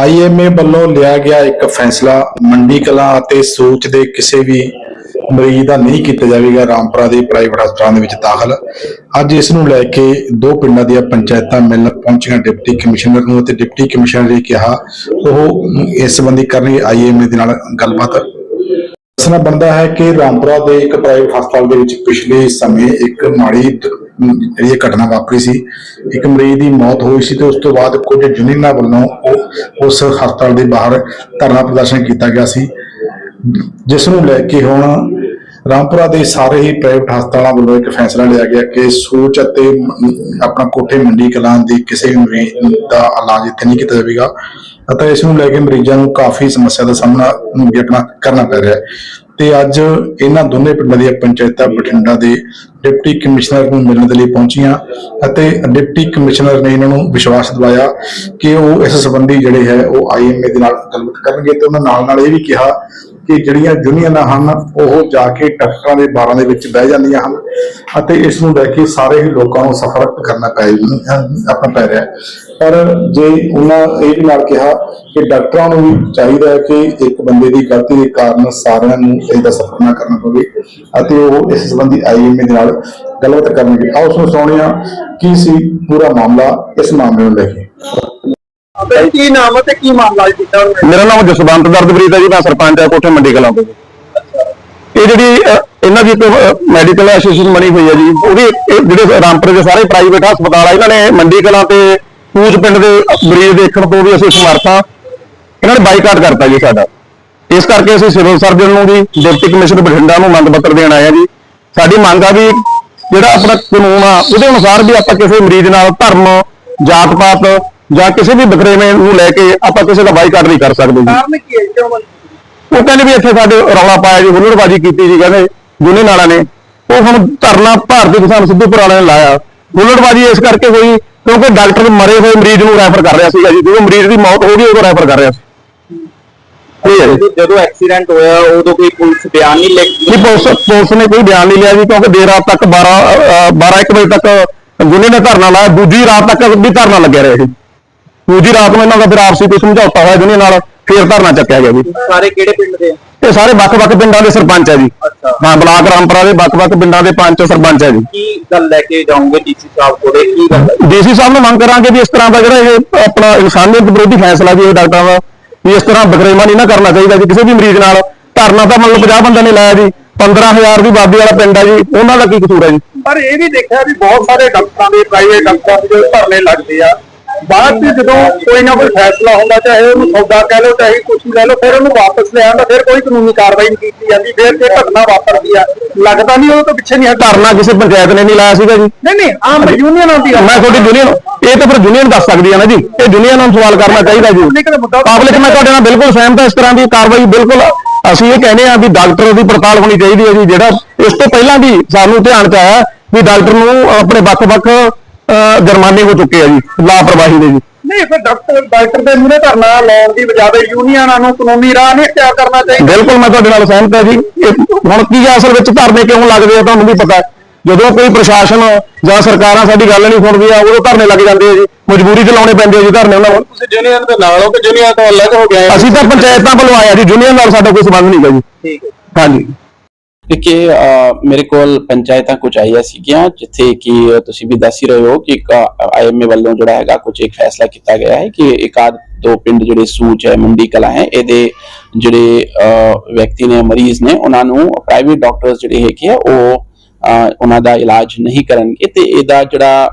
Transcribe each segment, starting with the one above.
IMA ਵੱਲੋਂ ਲਿਆ ਗਿਆ ਇੱਕ ਫੈਸਲਾ ਮੰਡੀ ਕਲਾਂ ਅਤੇ ਸੋਚ ਦੇ ਕਿਸੇ ਵੀ ਮਰੀਜ਼ ਦਾ ਨਹੀਂ ਕੀਤਾ ਜਾਵੇਗਾ, ਰਾਮਪੁਰਾ ਦੇ ਪ੍ਰਾਈਵੇਟ ਹਸਪਤਾਲ ਦੇ ਵਿੱਚ ਦਾਖਲ। ਅੱਜ ਇਸ ਨੂੰ ਲੈ ਕੇ ਦੋ ਪਿੰਡਾਂ ਦੀਆਂ ਪੰਚਾਇਤਾਂ ਮਿਲਣ ਪਹੁੰਚੀਆਂ। ਡਿਪਟੀ ਕਮਿਸ਼ਨਰ ਨੂੰ ਅਤੇ ਡਿਪਟੀ ਕਮਿਸ਼ਨਰ ਨੇ ਕਿਹਾ, ਉਹ ਇਸ ਸੰਬੰਧੀ ਕਰਨਗੇ। ਆਈਐਮਏ ਦੇ ਨਾਲ ਗੱਲਬਾਤ। ਦੱਸਣਾ ਬਣਦਾ ਹੈ ਕਿ ਰਾਮਪੁਰਾ ਦੇ ਇੱਕ ਪ੍ਰਾਈਵੇਟ ਹਸਪਤਾਲ ਦੇ ਵਿੱਚ ਪਿਛਲੇ ਸਮੇਂ ਇੱਕ ਮਾੜੀ ਜਿਹੜੀ ਇਹ ਘਟਨਾ ਵਾਪਰੀ ਸੀ, ਇੱਕ ਮਰੀਜ਼ ਦੀ ਮੌਤ ਹੋਈ ਸੀ ਤੇ ਉਸ ਤੋਂ ਬਾਅਦ ਕੁਝ ਯੂਨੀਅਨਾਂ ਵੱਲੋਂ ਉਸ ਹਸਪਤਾਲ ਦੇ ਬਾਹਰ ਧਰਨਾ ਪ੍ਰਦਰਸ਼ਨ ਕੀਤਾ ਗਿਆ ਸੀ, ਜਿਸ ਨੂੰ ਲੈ ਕੇ ਹੁਣ ਰਾਮਪੁਰਾ ਦੇ ਸਾਰੇ ਹੀ ਪ੍ਰਾਈਵੇਟ ਹਸਪਤਾਲਾਂ ਵੱਲੋਂ ਇੱਕ ਫੈਸਲਾ ਲਿਆ ਗਿਆ ਕਿ ਸੋਚ ਅਤੇ ਆਪਣਾ ਕੋਠੇ ਮੰਡੀ ਕਲਾਂ ਦੀ ਕਿਸੇ ਮਰੀਜ਼ ਦਾ ਇਲਾਜ ਇੱਥੇ ਨਹੀਂ ਕੀਤਾ ਜਾਵੇਗਾ। ਅਤੇ ਇਸ ਨੂੰ ਲੈ ਕੇ ਮਰੀਜ਼ਾਂ ਨੂੰ ਕਾਫੀ ਸਮੱਸਿਆ ਦਾ ਸਾਹਮਣਾ ਵੀ ਆਪਣਾ ਕਰਨਾ ਪੈ ਰਿਹਾ ਹੈ। ਤੇ ਅੱਜ ਇਹਨਾਂ ਦੋਨੇ ਪਿੰਡਾਂ ਦੀਆਂ ਪੰਚਾਇਤਾਂ ਬਠਿੰਡਾ ਦੇ ਡਿਪਟੀ ਕਮਿਸ਼ਨਰ ਨੂੰ ਮਿਲਣ ਦੇ ਲਈ ਪਹੁੰਚੀਆਂ ਅਤੇ ਡਿਪਟੀ ਕਮਿਸ਼ਨਰ ਨੇ ਇਹਨਾਂ ਨੂੰ ਵਿਸ਼ਵਾਸ ਦਿਵਾਇਆ ਕਿ ਉਹ ਇਸ ਸੰਬੰਧੀ ਜਿਹੜੇ ਹੈ ਉਹ ਆਈਐਮਏ ਦੇ ਨਾਲ ਗੱਲਬਾਤ ਕਰਨਗੇ ਤੇ ਉਹਨਾਂ ਨਾਲ ਨਾਲ ਇਹ ਵੀ ਕਿਹਾ ਕਿ ਜਿਹੜੀਆਂ ਯੂਨੀਅਨਾਂ ਹਨ, ਉਹ ਜਾ ਕੇ ਡਾਕਟਰਾਂ ਦੇ ਬਾਰਾਂ ਦੇ ਵਿੱਚ ਬਹਿ ਜਾਂਦੀਆਂ ਹਨ ਅਤੇ ਇਸ ਨੂੰ ਲੈ ਕੇ ਸਾਰੇ ਹੀ ਲੋਕਾਂ ਨੂੰ ਸਫਰ ਕਰਨਾ ਪੈ ਆਪਣਾ ਪੈ ਰਿਹਾ। ਪਰ ਜੇ ਉਹਨਾਂ ਇਹ ਵੀ ਨਾਲ ਕਿਹਾ ਕਿ ਡਾਕਟਰਾਂ ਨੂੰ ਵੀ ਚਾਹੀਦਾ ਹੈ ਕਿ ਇੱਕ ਬੰਦੇ ਦੀ ਗਲਤੀ ਦੇ ਕਾਰਨ ਸਾਰਿਆਂ ਨੂੰ ਇਹਦਾ ਸਫਰ ਨਾ ਕਰਨਾ ਪਵੇ ਅਤੇ ਉਹ ਇਸ ਸੰਬੰਧੀ ਆਈਐਮਏ ਦੇ ਨਾਲ ਗੱਲਬਾਤ ਕਰਨਗੇ। ਆਓ, ਉਸ ਨੂੰ ਸੁਣੀਏ ਕੀ ਸੀ ਪੂਰਾ ਮਾਮਲਾ ਇਸ ਮਾਮਲੇ ਨੂੰ ਲੈ ਕੇ। ਤੇ ਕੀ ਨਾਮ ਹੈ ਤੇ ਕੀ ਮਾਮਲਾ ਕੀਤਾ ਉਹਨੇ ਮੇਰਾ ਨਾਮ ਜਸਵੰਤ ਦਰਦਪ੍ਰੀਤ ਹੈ ਜੀ ਮੈਂ ਸਰਪੰਚ ਆ ਕੋਠੇ ਮੰਡੀ ਕਲਾਂ ਤੋਂ। ਇਹ ਜਿਹੜੀ ਅਹ, ਇਹਨਾਂ ਦੀ ਇੱਕ ਮੈਡੀਕਲ ਐਸੋਸੀਏਸ਼ਨ ਬਣੀ ਹੋਈ ਹੈ ਜੀ ਉਹਦੀ ਇਹ ਜਿਹੜੇ ਰਾਮਪੁਰ ਦੇ ਸਾਰੇ ਪ੍ਰਾਈਵੇਟ ਹਸਪਤਾਲ ਆ ਇਹਨਾਂ ਨੇ ਮੰਡੀ ਕਲਾਂ ਤੇ ਪੂਜ ਪਿੰਡ ਦੇ ਮਰੀਜ਼ ਦੇਖਣ ਤੋਂ ਵੀ ਅਸੀਂ ਸਮਰਥ ਹਾਂ। ਇਹਨਾਂ ਨੇ ਬਾਈਕਾਟ ਕਰਤਾ ਜੀ ਸਾਡਾ। ਇਸ ਕਰਕੇ ਅਸੀਂ ਸਿਵਲ ਸਰਜਨ ਨੂੰ ਵੀ ਡਿਪਟੀ ਕਮਿਸ਼ਨਰ ਬਠਿੰਡਾ ਨੂੰ ਮੰਗ ਪੱਤਰ ਦੇਣ ਆਏ ਆ ਜੀ। ਸਾਡੀ ਮੰਗ ਆ ਵੀ ਜਿਹੜਾ ਆਪਣਾ ਕਾਨੂੰਨ ਆ ਉਹਦੇ ਅਨੁਸਾਰ ਵੀ ਆਪਾਂ ਕਿਸੇ ਮਰੀਜ਼ ਨਾਲ ਧਰਮ ਜਾਤ ਪਾਤ ਜਾਂ ਕਿਸੇ ਵੀ ਬਕਰੇਵੇਂ ਨੂੰ ਲੈ ਕੇ ਆਪਾਂ ਕਿਸੇ ਦਾ ਬਾਈਕਾਟ ਨਹੀਂ ਕਰ ਸਕਦੇ ਜੀ। ਕਾਰਨ ਕੀ ਹੈ ਕਿਉਂ ਬੰਦ ਉਹ ਕਹਿੰਦੇ ਵੀ ਇੱਥੇ ਸਾਡੇ ਰੌਲਾ ਪਾਇਆ ਜੀ ਹੁਲੜਬਾਜੀ ਕੀਤੀ ਜੀ ਕਹਿੰਦੇ ਯੂਨੀਅਨ ਵਾਲਿਆਂ ਨੇ। ਉਹ ਹੁਣ ਧਰਨਾ ਭਾਰਤੀ ਕਿਸਾਨ ਸਿੱਧੂਪੁਰ ਵਾਲਿਆਂ ਨੇ ਲਾਇਆ। ਹੁਲੜਬਾਜੀ ਇਸ ਕਰਕੇ ਹੋਈ ਕਿਉਂਕਿ ਡਾਕਟਰ ਮਰੇ ਹੋਏ ਮਰੀਜ਼ ਨੂੰ ਰੈਫਰ ਕਰ ਰਿਹਾ ਸੀਗਾ ਜੀ। ਜਦੋਂ ਮਰੀਜ਼ ਦੀ ਮੌਤ ਹੋ ਗਈ ਉਦੋਂ ਰੈਫਰ ਕਰ ਰਿਹਾ ਸੀ। ਜਦੋਂ ਐਕਸੀਡੈਂਟ ਹੋਇਆ ਉਦੋਂ ਕੋਈ ਪੁਲਿਸ ਬਿਆਨ ਨਹੀਂ ਲਿਖ ਪੁਲਿਸ ਪੁਲਿਸ ਨੇ ਕੋਈ ਬਿਆਨ ਨਹੀਂ ਲਿਆ ਜੀ ਕਿਉਂਕਿ ਦੇਰ ਰਾਤ ਤੱਕ 12 ਅਹ, 12 1 ਵਜੇ ਤੱਕ ਯੂਨੀਅਨ ਨੇ ਧਰਨਾ ਲਾਇਆ। ਦੂਜੀ ਰਾਤ ਤੱਕ ਵੀ ਧਰਨਾ ਲੱਗਿਆ ਰਿਹਾ ਜੀ। ਦੂਜੀ ਰਾਤ ਨੂੰ ਇਹਨਾਂ ਦਾ ਫਿਰ ਆਪਸੀ ਕੋਈ ਸਮਝੌਤਾ ਹੋਇਆ ਯੂਨੀਅਨ ਨਾਲ ਫਿਰ ਧਰਨਾ ਚੱਕਿਆ ਗਿਆ ਜੀ। ਸਾਰੇ ਕਿਹੜੇ ਪਿੰਡ ਦੇ ਆ? ਇਹ ਸਾਰੇ ਵੱਖ-ਵੱਖ ਪਿੰਡਾਂ ਦੇ ਸਰਪੰਚ ਹੈ ਜੀ। ਅੱਛਾ। ਹਾਂ ਬਲਾਕ ਰਾਮਪੁਰਾ ਦੇ ਵੱਖ-ਵੱਖ ਪਿੰਡਾਂ ਦੇ ਪੰਚ ਸਰਪੰਚ ਹੈ ਜੀ। ਕੀ ਗੱਲ ਲੈ ਕੇ ਜਾਓਗੇ ਡੀਸੀ ਸਾਹਿਬ ਕੋਲੇ? ਕੀ ਗੱਲ ਹੈ? ਡੀਸੀ ਸਾਹਿਬ ਨੂੰ ਮੰਗ ਕਰਾਂਗੇ ਵੀ ਇਸ ਤਰ੍ਹਾਂ ਦਾ ਜਿਹੜਾ ਇਹ ਆਪਣਾ ਇਨਸਾਨੀਅਤ ਵਿਰੋਧੀ ਫੈਸਲਾ ਜੀ ਇਹ ਡਾਕਟਰਾਂ ਦਾ ਵੀ ਇਸ ਤਰ੍ਹਾਂ ਬਕਰੇਮਾ ਨਹੀਂ ਨਾ ਕਰਨਾ ਚਾਹੀਦਾ ਜੀ। ਕਿਸੇ ਵੀ ਮਰੀਜ਼ ਨਾਲ ਧਰਨਾ ਤਾਂ ਮੰਨ ਲਓ 50 ਬੰਦਿਆਂ ਨੇ ਲਾਇਆ ਜੀ 15000 ਦੀ ਆਬਾਦੀ ਵਾਲਾ ਪਿੰਡ ਹੈ ਜੀ ਉਹਨਾਂ ਦਾ ਕੀ ਕਸੂਰ ਹੈ ਜੀ? ਪਰ ਇਹ ਵੀ ਦੇਖਿਆ ਵੀ ਬਹੁਤ ਸਾਰੇ ਡਾਕਟਰਾਂ ਦੇ ਪ੍ਰਾਈਵੇਟ ਡਾਕਟਰਾਂ ਦੇ ਧਰਨੇ ਲੱਗਦੇ ਆ ਬਾਅਦ ਵਿੱਚ ਜਦੋਂ ਕੋਈ ਨਾ ਕੋਈ ਫੈਸਲਾ ਹੁੰਦਾ ਚਾਹੇ ਉਹਨੂੰ ਸੌਦਾ ਕਹਿ ਲਓ ਚਾਹੇ ਕੁਝ ਲੈ ਲਓ ਫਿਰ ਉਹਨੂੰ ਵਾਪਸ ਲੈ ਆਉਂਦਾ ਫਿਰ ਕੋਈ ਕਾਨੂੰਨੀ ਕਾਰਵਾਈ ਨਹੀਂ ਕੀਤੀ ਜਾਂਦੀ ਫਿਰ ਜੇ ਘਟਨਾ ਵਾਪਰਦੀ ਆ ਲੱਗਦਾ ਨਹੀਂ ਉਹ ਤੋਂ ਪਿੱਛੇ ਨਹੀਂ ਧਰਨਾ ਕਿਸੇ ਪੰਚਾਇਤ ਨੇ ਨਹੀਂ ਲਾਇਆ ਸੀਗਾ ਜੀ। ਨਹੀਂ ਨਹੀਂ ਆਮ ਯੂਨੀਅਨ ਆਉਂਦੀ ਆ। ਮੈਂ ਤੁਹਾਡੀ ਯੂਨੀਅਨ ਇਹ ਤਾਂ ਫਿਰ ਯੂਨੀਅਨ ਦੱਸ ਸਕਦੀ ਹੈ ਨਾ ਜੀ। ਇਹ ਯੂਨੀਅਨ ਨੂੰ ਸਵਾਲ ਕਰਨਾ ਚਾਹੀਦਾ ਜੀ। ਪਬਲਿਕ ਦਾ ਮੈਂ ਤੁਹਾਡੇ ਨਾਲ ਬਿਲਕੁਲ ਸਹਿਮਤ ਹਾਂ ਇਸ ਤਰ੍ਹਾਂ ਦੀ ਕਾਰਵਾਈ ਬਿਲਕੁਲ ਅਸੀਂ ਇਹ ਕਹਿੰਦੇ ਆ ਵੀ ਡਾਕਟਰ ਦੀ ਪੜਤਾਲ ਹੋਣੀ ਚਾਹੀਦੀ ਹੈ ਜੀ ਜਿਹੜਾ ਇਸ ਤੋਂ ਪਹਿਲਾਂ ਵੀ ਸਾਨੂੰ ਧਿਆਨ ਚ ਆਇਆ ਵੀ ਡਾਕਟਰ ਨੂੰ ਆਪਣੇ ਵੱਖ-ਵੱਖ ਜੁਰਮਾਨੇ ਹੋ ਚੁੱਕੇ ਆ ਜੀ ਲਾਪਰਵਾਹੀ ਦੇ ਜੀ। ਨਹੀਂ ਫਿਰ ਡਾਕਟਰ ਡਾਕਟਰ ਦੇ ਮੂਹਰੇ ਧਰਨਾ ਲਾਉਣ ਦੀ ਬਜਾਏ ਯੂਨੀਅਨਾਂ ਨੂੰ ਕਾਨੂੰਨੀ ਰਾਹ ਨਹੀਂ ਅਖਤਿਆਰ ਕਰਨਾ ਚਾਹੀਦਾ। ਬਿਲਕੁਲ ਮੈਂ ਤੁਹਾਡੇ ਨਾਲ ਸਹਿਮਤ ਹਾਂ ਜੀ। ਹੁਣ ਕੀ ਆ ਅਸਲ ਵਿੱਚ ਧਰਨੇ ਕਿਉਂ ਲੱਗਦੇ ਆ ਤੁਹਾਨੂੰ ਵੀ ਪਤਾ ਹੈ। ਜਦੋਂ ਕੋਈ ਪ੍ਰਸ਼ਾਸਨ ਜਾਂ ਸਰਕਾਰਾਂ ਸਾਡੀ ਗੱਲ ਨਹੀਂ ਸੁਣਦੀ ਆ ਉਦੋਂ ਧਰਨੇ ਲੱਗ ਜਾਂਦੇ ਆ ਜੀ। ਮਜਬੂਰੀ ਚ ਲਾਉਣੇ ਪੈਂਦੇ ਆ ਜੀ ਧਰਨੇ ਉਹਨਾਂ ਨੂੰ ਤੁਸੀਂ ਯੂਨੀਅਨ ਦੇ ਨਾਲ ਹੋ ਕਿ ਯੂਨੀਅਨ ਤੋਂ ਅਲੱਗ ਹੋ ਗਏ ਅਸੀਂ ਤਾਂ ਪੰਚਾਇਤਾਂ ਵੱਲੋਂ ਆਇਆ ਜੀ। ਯੂਨੀਅਨ ਨਾਲ ਸਾਡਾ ਕੋਈ ਸੰਬੰਧ ਨਹੀਂ ਗਾ ਜੀ। ਠੀਕ ਹੈ। ਹਾਂਜੀ। ਕਿ ਮੇਰੇ ਕੋਲ ਪੰਚਾਇਤਾਂ ਕੁਝ ਆਈਆਂ ਸੀਗੀਆਂ, ਜਿੱਥੇ ਕਿ ਤੁਸੀਂ ਵੀ ਦੱਸ ਹੀ ਰਹੇ ਹੋ ਕਿ ਇੱਕ ਆਈਐਮਏ ਵੱਲੋਂ ਜਿਹੜਾ ਹੈਗਾ ਕੁਝ ਇੱਕ ਫੈਸਲਾ ਕੀਤਾ ਗਿਆ ਹੈ ਕਿ ਇੱਕ ਆਦ ਦੋ ਪਿੰਡ ਜਿਹੜੇ ਸੂਚ ਹੈ, ਮੰਡੀ ਕਲਾ ਹੈ, ਇਹਦੇ ਜਿਹੜੇ ਵਿਅਕਤੀ ਨੇ, ਮਰੀਜ਼ ਨੇ, ਉਹਨਾਂ ਨੂੰ ਪ੍ਰਾਈਵੇਟ ਡਾਕਟਰਸ ਜਿਹੜੇ ਹੈਗੇ ਆ, ਉਹ ਉਹਨਾਂ ਦਾ ਇਲਾਜ ਨਹੀਂ ਕਰਨਗੇ ਤੇ ਇਹਦਾ ਜਿਹੜਾ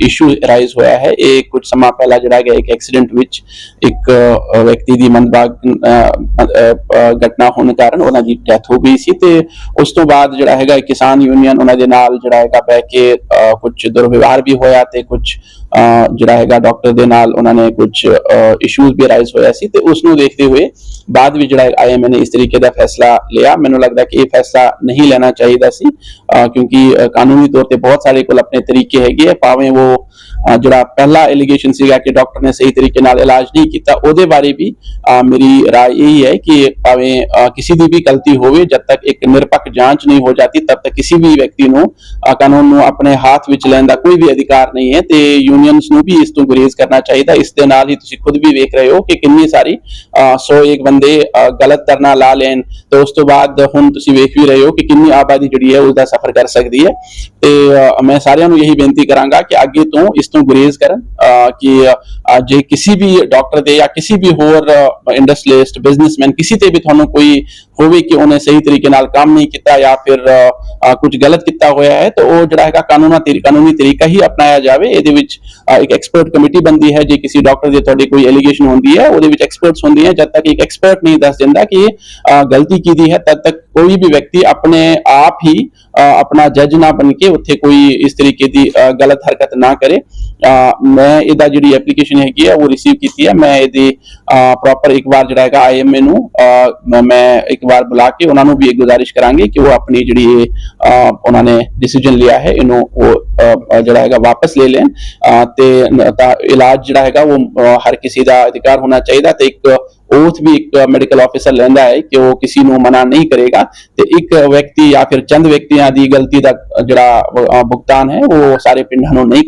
ਇਸ਼ੂ ਰਾਈਜ਼ ਹੋਇਆ ਹੈ ਇਹ ਕੁਝ ਸਮਾਂ ਪਹਿਲਾਂ ਜਿਹੜਾ ਗਿਆ ਇੱਕ ਐਕਸੀਡੈਂਟ ਵਿੱਚ ਇੱਕ ਵਿਅਕਤੀ ਦੀ ਮੰਦਭਾਗ ਘਟਨਾ ਹੋਣ ਕਾਰਨ ਉਹਨਾਂ ਦੀ ਡੈਥ ਹੋ ਗਈ ਸੀ ਤੇ ਉਸ ਤੋਂ ਬਾਅਦ ਜਿਹੜਾ ਹੈਗਾ ਕਿਸਾਨ ਯੂਨੀਅਨ ਉਹਨਾਂ ਦੇ ਨਾਲ ਜਿਹੜਾ ਹੈਗਾ ਬਹਿ ਕੇ ਕੁਝ ਦੁਰਵਿਵਹਾਰ ਵੀ ਹੋਇਆ ਤੇ ਕੁਝ ਅ, ਜਿਹੜਾ ਹੈਗਾ ਡਾਕਟਰ ਦੇ ਨਾਲ ਉਹਨਾਂ ਨੇ ਕੁਝ ਇਸ਼ੂਜ਼ ਵੀ ਰਾਈਜ਼ ਹੋਇਆ ਸੀ ਤੇ ਉਸ ਨੂੰ ਦੇਖਦੇ ਹੋਏ ਬਾਅਦ ਵਿੱਚ ਜਿਹੜਾ ਆਈਐਮਏ ਨੇ ਇਸ ਤਰੀਕੇ ਦਾ ਫੈਸਲਾ ਲਿਆ। ਮੈਨੂੰ ਲੱਗਦਾ ਕਿ ਇਹ ਫੈਸਲਾ ਨਹੀਂ ਲੈਣਾ ਚਾਹੀਦਾ ਸੀ। ਕਿਉਂਕਿ ਕਾਨੂੰਨੀ ਤੌਰ ਤੇ ਬਹੁਤ ਸਾਰੇ ਕੋਲ ਆਪਣੇ ਤਰੀਕੇ ਹੈਗੇ ਆ, ਭਾਵੇਂ ਉਹ ਜਿਹੜਾ ਪਹਿਲਾ ਐਲੀਗੇਸ਼ਨ ਸੀਗਾ ਕਿ ਡਾਕਟਰ ਨੇ ਸਹੀ ਤਰੀਕੇ ਨਾਲ ਇਲਾਜ ਨਹੀਂ ਕੀਤਾ, ਉਹਦੇ ਬਾਰੇ ਵੀ ਮੇਰੀ ਰਾਏ ਇਹ ਹੈ ਕਿ ਭਾਵੇਂ ਕਿਸੇ ਦੀ ਵੀ ਗਲਤੀ ਹੋਵੇ, ਜਦ ਤੱਕ ਇੱਕ ਨਿਰਪੱਖ ਜਾਂਚ ਨਹੀਂ ਹੋ ਜਾਂਦੀ, ਤਦ ਤੱਕ ਕਿਸੇ ਵੀ ਵਿਅਕਤੀ ਨੂੰ ਕਾਨੂੰਨ ਨੂੰ ਆਪਣੇ ਹੱਥ ਵਿੱਚ ਲੈਣ ਦਾ ਕੋਈ ਵੀ ਅਧਿਕਾਰ ਨਹੀਂ ਹੈ ਤੇ ਯੂਨੀਅਨਸ ਨੂੰ ਵੀ ਇਸ ਤੋਂ ਗੁਰੇਜ਼ ਕਰਨਾ ਚਾਹੀਦਾ। ਇਸ ਦੇ ਨਾਲ ਹੀ ਤੁਸੀਂ ਖੁਦ ਵੀ ਵੇਖ ਰਹੇ ਹੋ ਕਿ ਕਿੰਨੀ ਸਾਰੀ 100 ਇੱਕ ਬੰਦੇ ਗਲਤ ਧਰਨਾ ਲਾ ਲੈਣ, ਤੇ ਉਸ ਤੋਂ ਬਾਅਦ ਹੁਣ ਤੁਸੀਂ ਵੇਖ ਵੀ ਰਹੇ ਹੋ ਕਿ ਕਿੰਨੀ ਆਬਾਦੀ ਜਿਹੜੀ ਹੈ, ਉਸ ਦਾ ਸਫਰ ਕਰ ਸਕਦੀ ਹੈ। ਤੇ ਮੈਂ ਸਾਰਿਆਂ ਨੂੰ ਇਹੀ ਬੇਨਤੀ ਕਰਾਂਗਾ ਕਿ ਅੱਗੇ ਤੋਂ ਇਸ ਤੋਂ ਗੁਰੇਜ਼ ਕਰਨ ਕਿ ਜੇ ਕਿਸੇ ਵੀ ਡਾਕਟਰ ਦੇ ਜਾਂ ਕਿਸੇ ਵੀ ਹੋਰ ਇੰਡਸਟਰੀਲਿਸਟ ਬਿਜ਼ਨਸਮੈਨ ਕਿਸੇ ਤੇ ਵੀ ਤੁਹਾਨੂੰ ਕੋਈ ਹੋਵੇ ਕਿ ਉਹਨੇ ਸਹੀ ਤਰੀਕੇ ਨਾਲ ਕੰਮ ਨਹੀਂ ਕੀਤਾ ਜਾਂ ਫਿਰ ਕੁਝ ਗਲਤ ਕੀਤਾ ਹੋਇਆ ਹੈ, ਤਾਂ ਉਹ ਜਿਹੜਾ ਹੈਗਾ ਕਾਨੂੰਨਾ ਤਰੀ, ਕਾਨੂੰਨੀ ਤਰੀਕਾ ਹੀ ਅਪਣਾਇਆ ਜਾਵੇ। ਇਹਦੇ ਵਿੱਚ ਇੱਕ ਐਕਸਪਰਟ ਕਮੇਟੀ ਬਣਦੀ ਹੈ। ਜੇ ਕਿਸੇ ਡਾਕਟਰ ਦੇ ਤੁਹਾਡੇ ਕੋਈ ਐਲੀਗੇਸ਼ਨ ਹੁੰਦੀ ਹੈ, ਉਹਦੇ ਵਿੱਚ ਐਕਸਪਰਟਸ ਹੁੰਦੇ ਹੈ, ਜਦ ਤੱਕ ਇੱਕ ਐਕਸਪਰਟ ਨਹੀਂ ਦੱਸ ਦਿੰਦਾ ਕਿ ਗਲਤੀ ਕੀਤੀ ਹੈ, ਤਦ ਤੱਕ ਕੋਈ ਵੀ ਵਿਅਕਤੀ ਆਪਣੇ ਆਪ ਹੀ ਆਪਣਾ ਜੱਜ ਨਾ ਬਣ ਕੇ ਉੱਥੇ ਕੋਈ ਇਸ ਤਰੀਕੇ ਦੀ ਗਲਤ ਹਰਕਤ ਨਾ ਕਰੇ। ਮੈਂ ਇਹਦਾ ਜਿਹੜੀ ਐਪਲੀਕੇਸ਼ਨ ਹੈਗੀ ਹੈ ਉਹ ਰਿਸੀਵ ਕੀਤੀ ਹੈ ਮੈਂ ਇਹਦੀ ਪ੍ਰੋਪਰ ਇੱਕ ਵਾਰ ਜਿਹੜਾ ਹੈਗਾ ਆਈਐਮਏ ਨੂੰ ਅਹ, ਮ- ਮੈਂ ਇੱਕ ਵਾਰ ਬੁਲਾ ਕੇ ਉਹਨਾਂ ਨੂੰ ਵੀ ਇਹ ਗੁਜ਼ਾਰਿਸ਼ ਕਰਾਂਗੇ ਕਿ ਉਹ ਆਪਣੀ ਜਿਹੜੀ ਇਹ, ਉਹਨਾਂ ਨੇ ਡਿਸੀਜਨ ਲਿਆ ਹੈ ਇਹਨੂੰ ਉਹ ਜਿਹੜਾ ਹੈਗਾ ਵਾਪਸ ਲੈ ਲੈਣ। ਅਹ, ਤੇ ਇਲਾਜ ਜਿਹੜਾ ਹੈਗਾ ਉਹ ਹਰ ਕਿਸੇ ਦਾ ਅਧਿਕਾਰ ਹੋਣਾ ਚਾਹੀਦਾ ਤੇ ਇੱਕ oath ਵੀ ਇੱਕ ਮੈਡੀਕਲ ਆਫੀਸਰ ਲੈਂਦਾ ਹੈ ਕਿ ਉਹ ਕਿਸੇ ਨੂੰ ਮਨਾ ਨਹੀਂ ਕਰੇਗਾ। ਤੇ ਇੱਕ ਵਿਅਕਤੀ ਜਾਂ ਫਿਰ ਚੰਦ ਵਿਅਕਤੀਆਂ ਦੀ ਗਲਤੀ ਦਾ ਜਿਹੜਾ ਭੁਗਤਾਨ ਹੈ, ਉਹ ਸਾਰੇ ਪਿੰਡਾਂ ਨੂੰ ਨਹੀਂ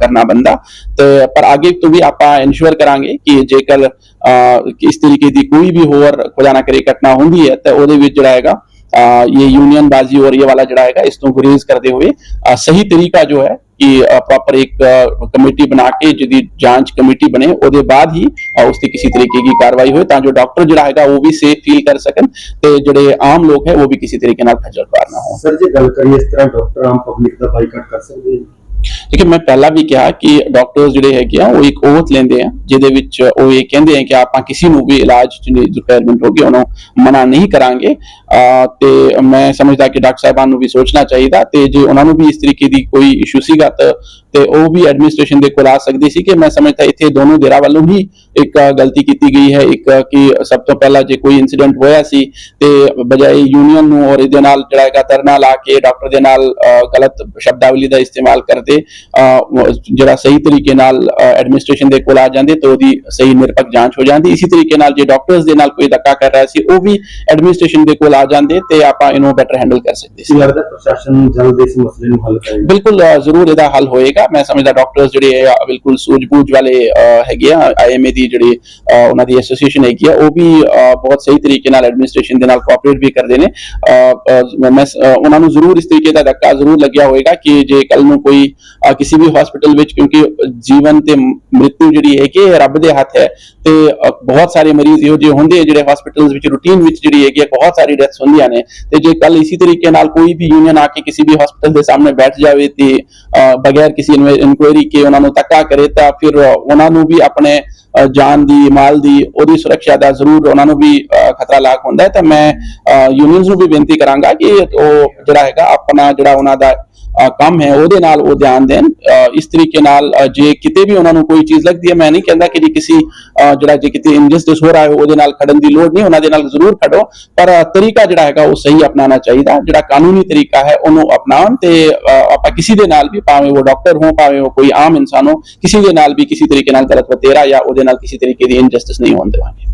ਕਰਨਾ ਬੰਦਾ। ਤੇ ਪਰ ਅੱਗੇ ਤੋਂ ਵੀ ਆਪਾਂ ਇਨਸ਼ੋਰ ਕਰਾਂਗੇ ਕਿ ਜੇਕਰ ਇਸ ਤਰੀਕੇ ਦੀ ਕੋਈ ਵੀ ਹੋਰ ਖੁਦਾ ਨਾ ਕਰੇ ਘਟਨਾ ਹੁੰਦੀ ਹੈ, ਤਾਂ ਉਹਦੇ ਵਿੱਚ ਜਿਹੜਾ ਹੈਗਾ ਅਹ, ਇਹ यूनियन बाजी और ये वाला जड़ा है इसको गुरेज करते हुए अह, सही तरीका जो है कि प्रॉपर एक कमेटी बना के ਜਿਹਦੀ ਜਾਂਚ ਕਮੇਟੀ ਬਣੇ ਉਹਦੇ ਬਾਅਦ ਹੀ ਅਹ, ਉਸ ਤੇ ਕਿਸੇ ਤਰੀਕੇ ਦੀ ਕਾਰਵਾਈ ਹੋਏ ਤਾਂ ਜੋ ਡਾਕਟਰ ਜਿਹੜਾ ਹੈਗਾ ਉਹ ਵੀ ਸੇਫ ਫੀਲ ਕਰ ਸਕਣ ਤੇ ਜਿਹੜੇ ਆਮ ਲੋਕ ਹੈ ਉਹ ਵੀ ਕਿਸੇ ਤਰੀਕੇ ਨਾਲ ਖੱਜਲ ਖੁਆਰ ਨਾ ਹੋਣ ਸਰ ਜੇ ਗੱਲ ਕਰੀਏ ਇਸ ਤਰ੍ਹਾਂ ਡਾਕਟਰ ਆਮ ਪਬਲਿਕ ਦਾ ਬਾਈਕਾਟ ਕਰ ਸਕਦੇ ਨੇ ਦੇਖिए ਮੈਂ ਪਹਿਲਾਂ ਵੀ ਕਿਹਾ ਕਿ ਡਾਕਟਰਸ ਜਿਹੜੇ ਹੈਗੇ ਆ, ਉਹ ਇੱਕ ਓਥ ਲੈਂਦੇ ਆ, ਜਿਹਦੇ ਵਿੱਚ ਉਹ ਇਹ ਕਹਿੰਦੇ ਆ ਕਿ ਆਪਾਂ ਕਿਸੇ ਨੂੰ ਵੀ ਇਲਾਜ ਦੀ ਰਿਕੁਆਇਰਮੈਂਟ ਹੋਗੀ ਉਹਨੂੰ ਮਨਾ ਨਹੀਂ ਕਰਾਂਗੇ। ਤੇ ਮੈਂ ਸਮਝਦਾ ਕਿ ਡਾਕਟਰ ਸਾਹਿਬਾਨ ਨੂੰ ਵੀ ਸੋਚਣਾ ਚਾਹੀਦਾ, ਤੇ ਜੇ ਉਹਨਾਂ ਨੂੰ ਵੀ ਇਸ ਤਰੀਕੇ ਦੀ ਕੋਈ ਇਸ਼ੂ ਸੀਗਾ, ਤਾਂ ਤੇ ਉਹ ਵੀ ਐਡਮਿਨਿਸਟ੍ਰੇਸ਼ਨ ਦੇ ਕੋਲ ਆ ਸਕਦੀ ਸੀ ਕਿ ਮੈਂ ਸਮਝਦਾ ਇੱਥੇ ਦੋਨੋਂ ਧਿਰਾਂ ਵੱਲੋਂ ਹੀ ਇੱਕ ਗਲਤੀ ਕੀਤੀ ਗਈ ਹੈ ਇੱਕ ਕਿ ਸਭ ਤੋਂ ਪਹਿਲਾਂ ਜੇ ਕੋਈ ਇਨਸੀਡੈਂਟ ਹੋਇਆ ਸੀ ਤੇ ਬਜਾਏ ਯੂਨੀਅਨ ਨੂੰ ਔਰ ਇਹਦੇ ਨਾਲ ਜਿਹੜਾ ਹੈਗਾ ਧਰਨਾ ਲਾ ਕੇ ਡਾਕਟਰ ਦੇ ਨਾਲ ਗਲਤ ਸ਼ਬਦਾਵਲੀ ਦਾ ਇਸਤੇਮਾਲ ਕਰਦੇ ਜਿਹੜਾ ਸਹੀ ਤਰੀਕੇ ਨਾਲ ਐਡਮਿਨਿਸਟ੍ਰੇਸ਼ਨ ਦੇ ਕੋਲ ਆ ਜਾਂਦੇ ਤਾਂ ਉਹਦੀ ਸਹੀ ਨਿਰਪੱਖ ਜਾਂਚ ਹੋ ਜਾਂਦੀ। ਇਸੇ ਤਰੀਕੇ ਨਾਲ ਜੇ ਡਾਕਟਰਸ ਦੇ ਨਾਲ ਕੋਈ ਧੱਕਾ ਕਰ ਰਿਹਾ ਸੀ ਉਹ ਵੀ ਐਡਮਿਨਿਸਟ੍ਰੇਸ਼ਨ ਦੇ ਕੋਲ ਆ ਜਾਂਦੇ ਤੇ ਆਪਾਂ ਇਹਨੂੰ ਬੈਟਰ ਹੈਂਡਲ ਕਰ ਸਕਦੇ ਸੀ। ਕੀ ਲੱਗਦਾ ਪ੍ਰਸ਼ਾਸਨ ਜਲਦ ਇਸ ਮਸਲੇ ਨੂੰ ਹੱਲ ਕਰੇਗਾ? ਬਿਲਕੁਲ ਜ਼ਰੂਰ ਇਹਦਾ ਹੱਲ ਹੋਏਗਾ। ਮੈਂ ਸਮਝਦਾ ਡਾਕਟਰਸ ਜਿਹੜੇ ਹੈ ਬਿਲਕੁਲ ਸੂਝ-ਬੂਝ ਵਾਲੇ ਹੈਗੇ ਆ। ਆਈਐਮਏ ਦੀ ਜਿਹੜੀ ਉਹਨਾਂ ਦੀ ਐਸੋਸੀਏਸ਼ਨ ਹੈਗੀ ਆ, ਉਹ ਵੀ ਬਹੁਤ ਸਹੀ ਤਰੀਕੇ ਨਾਲ ਐਡਮਿਨਿਸਟ੍ਰੇਸ਼ਨ ਦੇ ਨਾਲ ਕੋਆਪਰੇਟ ਵੀ ਕਰਦੇ ਨੇ। ਮੈਂ ਉਹਨਾਂ ਨੂੰ ਜ਼ਰੂਰ ਇਸ ਤਰੀਕੇ ਦਾ ਧੱਕਾ ਜ਼ਰੂਰ ਲੱਗਿਆ ਹੋਏਗਾ ਕਿ ਜੇ ਕੱਲ ਨੂੰ ਕੋਈ ਕਿਸੇ ਵੀ ਹਸਪੀਟਲ ਵਿੱਚ, ਕਿਉਂਕਿ ਜੀਵਨ ਤੇ ਮ੍ਰਿਤੂ ਜਿਹੜੀ ਹੈ ਕਿ ਰੱਬ ਦੇ ਹੱਥ ਹੈ ਤੇ ਬਹੁਤ ਸਾਰੇ ਮਰੀਜ਼ ਇਹੋ ਜਿਹੇ ਹੁੰਦੇ ਜਿਹੜੇ ਹਸਪੀਟਲਸ ਵਿੱਚ ਰੂਟੀਨ ਵਿੱਚ ਜਿਹੜੀ ਹੈਗੀ ਹੈ ਬਹੁਤ ਸਾਰੀ ਡੈਥਸ ਹੁੰਦੀਆਂ ਨੇ। ਤੇ ਜੇ ਕੱਲ ਇਸੇ ਤਰੀਕੇ ਨਾਲ ਕੋਈ ਵੀ ਯੂਨੀਅਨ ਆ ਕੇ ਕਿਸੇ ਵੀ ਹਸਪੀਟਲ ਦੇ ਸਾਹਮਣੇ ਬੈਠ ਜਾਵੇ ਤੇ ਬਗੈਰ ਕਿਸੇ ਇਨਕੁਆਇਰੀ ਕੇ ਉਹਨਾਂ ਨੂੰ ਧੱਕਾ ਕਰੇ ਤਾਂ ਫਿਰ ਉਹਨਾਂ ਨੂੰ ਵੀ ਆਪਣੇ ਜਾਨ ਦੀ, ਮਾਲ ਦੀ, ਉਹਦੀ ਸੁਰੱਖਿਆ ਦਾ ਜ਼ਰੂਰ ਉਹਨਾਂ ਨੂੰ ਵੀ ਖਤਰਾ ਲਾਕ ਹੁੰਦਾ ਹੈ। ਤਾਂ ਮੈਂ ਯੂਨੀਅਨਸ ਨੂੰ ਵੀ ਬੇਨਤੀ ਕਰਾਂਗਾ ਕਿ ਉਹ ਜਿਹੜਾ ਹੈਗਾ ਆਪਣਾ ਜਿਹੜਾ ਉਹਨਾਂ ਦਾ ਕੰਮ ਹੈ, ਉਹਦੇ ਨਾਲ ਉਹ ਧਿਆਨ ਦੇਣ। ਇਸ ਤਰੀਕੇ ਨਾਲ ਜੇ ਕਿਤੇ ਵੀ ਉਹਨਾਂ ਨੂੰ ਕੋਈ ਚੀਜ਼ ਲੱਗਦੀ ਹੈ, ਮੈਂ ਨਹੀਂ ਕਹਿੰਦਾ ਕਿ ਜੇ ਕਿਸੇ ਜਿਹੜਾ ਜੇ ਕਿਤੇ ਇਨਜਸਟਿਸ ਹੋ ਰਿਹਾ ਹੈ, ਉਹਦੇ ਨਾਲ ਖੜਨ ਦੀ ਲੋੜ ਨਹੀਂ, ਉਹਨਾਂ ਦੇ ਨਾਲ ਜ਼ਰੂਰ ਖੜੋ। ਪਰ ਤਰੀਕਾ ਜਿਹੜਾ ਹੈਗਾ, ਉਹ ਸਹੀ ਅਪਣਾਉਣਾ ਚਾਹੀਦਾ। ਜਿਹੜਾ ਕਾਨੂੰਨੀ ਤਰੀਕਾ ਹੈ, ਉਹਨੂੰ ਅਪਣਾਉਣ ਤੇ ਆਪਾਂ ਕਿਸੇ ਦੇ ਨਾਲ ਵੀ, ਭਾਵੇਂ ਉਹ ਡਾਕਟਰ ਹੋ ਭਾਵੇਂ ਉਹ ਕੋਈ ਆਮ ਇਨਸਾਨ ਹੋ ਕਿਸੇ ਦੇ ਨਾਲ ਵੀ ਕਿਸੇ ਤਰੀਕੇ ਨਾਲ ਗਲਤ ਵਤੇਰਾ ਜਾਂ ਉਹਦੇ ਨਾਲ ਕਿਸੇ ਤਰੀਕੇ ਦੀ ਇਨਜਸਟਿਸ ਨਹੀਂ ਹੋਣ ਦੇਵਾਂਗੇ।